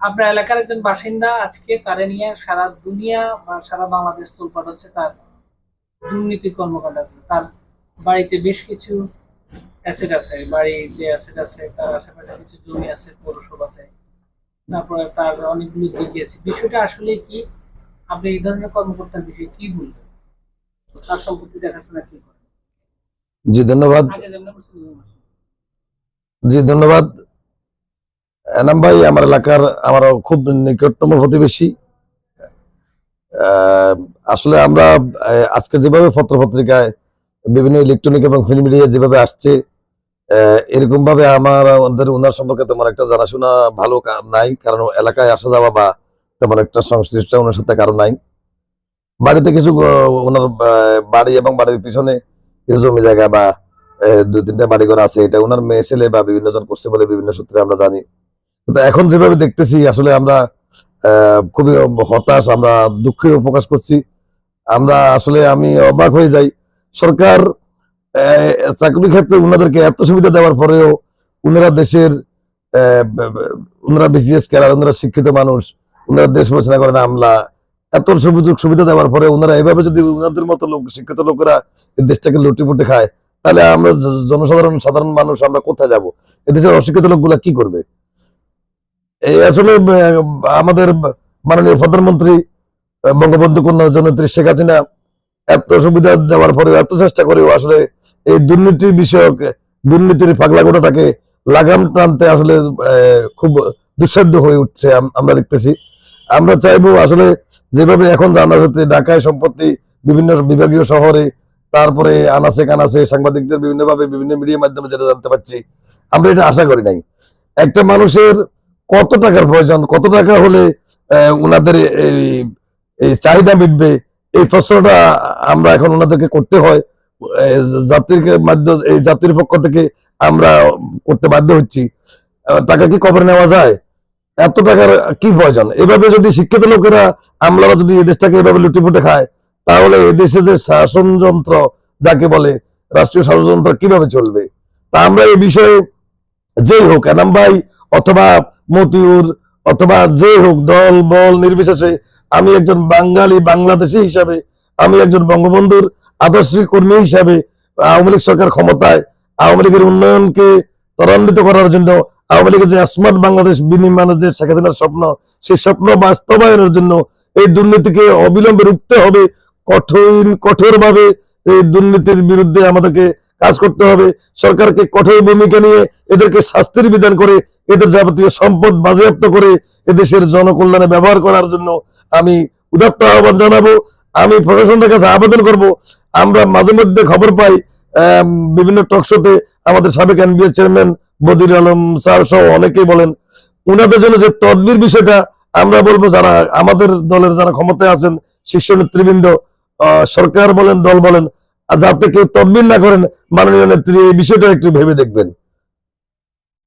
আপনার এলাকার একজন বাসিন্দা আজকে তারে নিয়ে সারা দুনিয়া বা সারা বাংলাদেশ তোলপাট হচ্ছে তার দুর্নীতি কর্মকাণ্ড তার বাড়িতে বেশ কিছু অ্যাসেট আছে বাড়ি বাড়িতে অ্যাসেট আছে তার আশেপাশে কিছু জমি আছে পৌরসভাতে তারপরে তার অনেকগুলো দিক আছে। বিষয়টা আসলে কি? আপনি এই ধরনের কর্মকর্তার বিষয়ে কি বলবেন? তার সম্পত্তি দেখাশোনা কি করেন জি ধন্যবাদ। জি ধন্যবাদ। এনাম ভাই, আমার এলাকার আমার খুব নিকটতম প্রতিবেশী। আসলে আমরা আজকে যেভাবে পত্র পত্রিকায় বিভিন্ন ইলেকট্রনিক এবং ফিল্ম মিডিয়া যেভাবে আসছে এরকম ভাবে আমার, আমাদের ওনার সম্পর্কে তেমন একটা জানাশোনা ভালো নাই, কারণ এলাকায় আসা যাওয়া বা তেমন একটা সংশ্লিষ্ট ওনার সাথে কারও নাই। বাড়িতে কিছু ওনার বাড়ি এবং বাড়ির পিছনে কিছু জমি জায়গা বা দুই তিনটা বাড়ি ঘর আছে, এটা ওনার মেয়ে, ছেলে বা বিভিন্ন জন করছে বলে বিভিন্ন সূত্রে আমরা জানি। কিন্তু এখন যেভাবে দেখতেছি, আসলে আমরা খুবই হতাশ, আমরা দুঃখে প্রকাশ করছি। আমরা আসলে আমি অবাক হয়ে যাই। সরকার চাকরি ক্ষেত্রে ওনাদেরকে এত সুবিধা দেওয়ার পরেও ওনারা দেশের ওনারা বিসিএস ক্যাডার ওনারা শিক্ষিত মানুষ ওনারা দেশ পরিচালনা করেন আমলা, এত সুবিধা সুবিধা দেওয়ার পরে ওনারা এভাবে যদি ওনাদের মতো লোক, শিক্ষিত লোকেরা এই দেশটাকে লুটি পুটে খায়, তাহলে আমরা জনসাধারণ, সাধারণ মানুষ আমরা কোথায় যাব? এদেশের অশিক্ষিত লোকগুলা কি করবে? এই আসলে আমাদের মাননীয় প্রধানমন্ত্রী বঙ্গবন্ধু কন্যা জনত্রী শেখ হাসিনা এত সুবিধা দেওয়ার পরেও, এত চেষ্টা করেও আসলে এই দুর্নীতি বিষয়ক, দুর্নীতির পাগলা গোটাটাকে লাগাম টানতে আসলে খুব দুঃসাধ্য হয়ে উঠছে আমরা দেখতেছি। আমরা চাইব আসলে যেভাবে এখন জানা যাচ্ছে ঢাকায় সম্পত্তি বিভিন্ন বিভাগীয় শহরে, তারপরে আনাসে কানাসে সাংবাদিকদের বিভিন্নভাবে বিভিন্ন মিডিয়ার মাধ্যমে যেটা জানতে পারছি, আমরা এটা আশা করি নাই। একটা মানুষের কত টাকার প্রয়োজন? কত টাকা হলে ওনাদের এই চাহিদা মিটবে? এই প্রশ্নটা আমরা এখন ওনাদেরকে করতে হয়। জাতির মাধ্যমে এই জাতির পক্ষ থেকে আমরা করতে বাধ্য হচ্ছি। টাকা কি কবর নেওয়া যায়? এত টাকার কি প্রয়োজন? এভাবে যদি শিক্ষিত লোকেরা, আমলারা যদি এই দেশটাকে এভাবে লুটিপুটে খায়, তাহলে এই দেশে যে শাসনযন্ত্র যাকে বলে, রাষ্ট্রীয় শাসনযন্ত্র কীভাবে চলবে? তা আমরা এই বিষয়ে যেই হোক, এনাম ভাই অথবা মতিউর অথবা যে হোক দল, বল, নির্বিশেষে আমি একজন বাঙালি বাংলাদেশি হিসাবে, আমি একজন বঙ্গবন্ধুর আদর্শ কর্মী হিসাবে আওয়ামী লীগ সরকার ক্ষমতায়, আওয়ামী লীগের উন্নয়নকে ত্বরান্বিত করার জন্য, আওয়ামী লীগের যে স্মার্ট বাংলাদেশ বিনির্মাণের যে শেখ হাসিনার স্বপ্ন সেই স্বপ্ন বাস্তবায়নের জন্য এই দুর্নীতিকে অবিলম্বে রুখতে হবে কঠোর কঠোরভাবে এই দুর্নীতির বিরুদ্ধে আমাদেরকে কাজ করতে হবে। সরকারকে কঠোর ভূমিকা নিয়ে এদেরকে শাস্তির বিধান করে এদের যাবতীয় সম্পদ বাজেয়াপ্ত করে এদেশের জনকল্যাণে ব্যবহার করার জন্য আমি উদাত্ত আহ্বান জানাব। আমি প্রশাসনের কাছে আবেদন করব। আমরা মাঝে মধ্যে খবর পাই বিভিন্ন টকশোতে আমাদের সাবেক NBA chairman Badir Alam sir সহ অনেকেই বলেন, উনাদের জন্য যে তদবির বিষয়টা আমরা বলব, যারা আমাদের দলের যারা ক্ষমতায় আছেন, শীর্ষ নেতৃবৃন্দ সরকার বলেন, দল বলেন যাতে কেউ তদবির না করেন, মাননীয় নেত্রী এই বিষয়টা একটু ভেবে দেখবেন।